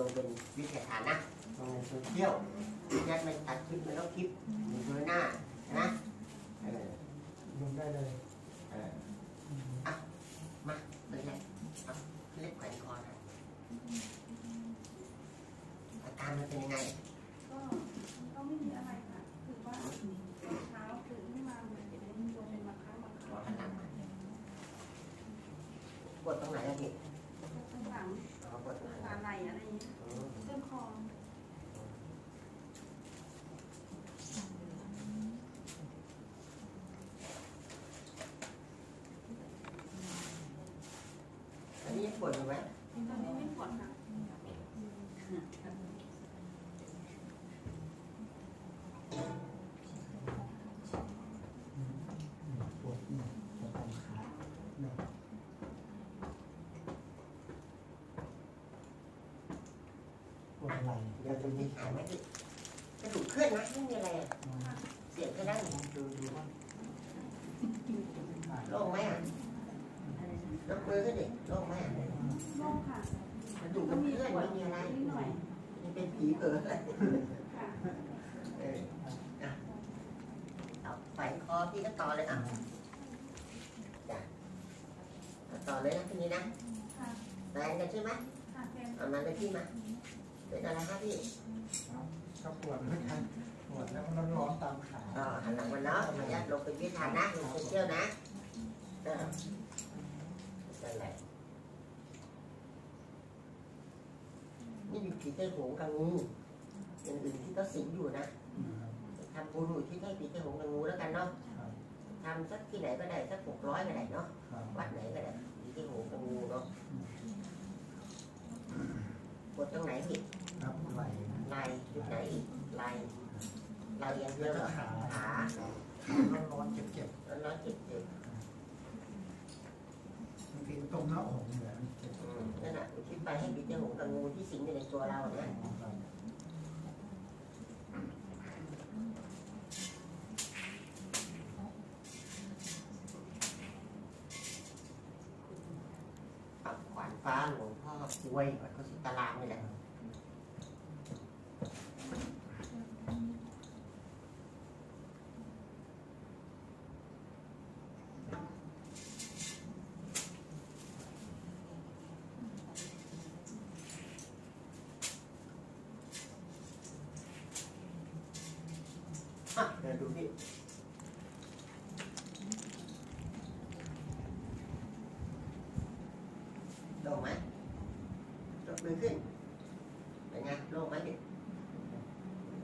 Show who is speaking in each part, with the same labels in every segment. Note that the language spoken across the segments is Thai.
Speaker 1: ลงเป็นวิทยาฐานนะลงในโซเชียลยัดไม่ตัดคลิปไม่ต้องคลิปมีเบอร์หน้านะเออ
Speaker 2: ลงได้เลย
Speaker 1: เอออะมาเป็นไงเอาเล็บแขวนคอนะอาการมันเป็นยังไง
Speaker 3: ก็ก็ไม่มีอะไรค่ะคือว่าเช้าตื่นขึ้นมาเหมือนจะได้ลงเป็นบางครั้งบางค
Speaker 1: ขอ
Speaker 3: รั้ง
Speaker 1: หันหลังมาปวดตรงไหนอะพี่
Speaker 3: ข้างหลัง
Speaker 1: อ๋อปวดตรงไหน
Speaker 3: ขาไหล่อะไรอย่างนี้
Speaker 1: อืม
Speaker 3: ต้นคอ
Speaker 1: อันนี้ยังปวดอยู่ไหม
Speaker 3: ตอนนี้ไม่ปวดค่ะ
Speaker 2: ไหล่
Speaker 1: เดี๋ยวจะมีหายไหมพี่กระดูกเคลื่อนนะไม่มีอะไรอะเสียงก็ได้
Speaker 2: ดูดูว่า
Speaker 1: โล่งไหมอะยกมือขึ้นดิโล่งไหมอะ
Speaker 3: โล่งค่ะ
Speaker 1: กระดูก
Speaker 3: ก็
Speaker 1: มัน
Speaker 3: มี
Speaker 1: เคลื่อนไม่มีอะไร
Speaker 3: นิดหน่อย
Speaker 1: มันเป็นผีเผลออะไร
Speaker 3: ค่ะ
Speaker 1: เอออะเอาไฟคอพี่ก็ต่อเลยอะจ้ะต่อเลยนะทีนี้นะ
Speaker 3: ค่ะ
Speaker 1: แรงกันใช่ไหมเอามาเลยพี่มา เป็นอะไรครับพี่
Speaker 2: ก็ปวดเหมือนกันปวดแล้วมันร้อนๆตามขา
Speaker 1: ก็หันหลังมาเนาะมายัดลงเป็นวิธานนะลงโซเชียลนะเออนั่นแหละนี่อยู่ผีใต้หงกับงูอย่างอื่นที่เขาสิงอยู่นะทำบุญอุทิศให้ปีเตหงกับงูแล้วกันเนาะทำสักที่ไหนก็ได้สักหกร้อยก็ได้เนาะวัดไหนก็ได้ปีเตหงกับงูเนาะปว ดตรงไหนพี่
Speaker 2: ครับไหล่
Speaker 1: ไหล่จุดไหนอีกไหล่ไหล่อย่างเดียวเหรอขาขา
Speaker 2: ร้อนๆเจ็บ
Speaker 1: แล้วน้อยเจ็บเจ็บ
Speaker 2: ๆบางทีตรงหน้าอกเนี่ยมันเจ็บ
Speaker 1: อืมนั่นแหละอุทิศไปให้ปีเตหงกับงูที่สิงอยู่ในตัวเราเนี่ย ปักขวานฟ้าหลวงพ่อกล้วยวัดเขาสิตารามนี่แหละอะเดี๋ยวดูพี่ ล่งไหมยกมือขึ้น เป็นไงโล่งไหมพี่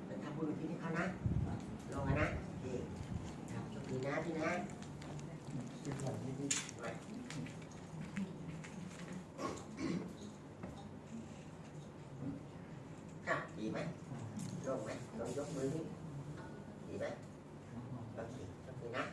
Speaker 1: เป็นทำบุญที่นี่เขานะโล่งอะนะดีครับโชคดีนะพี่นะ
Speaker 2: เป็นไหล่ะ
Speaker 1: ดีไหมโล่งไหมลองยกมือขึ้ดีไหมโอเคโชคดีนะ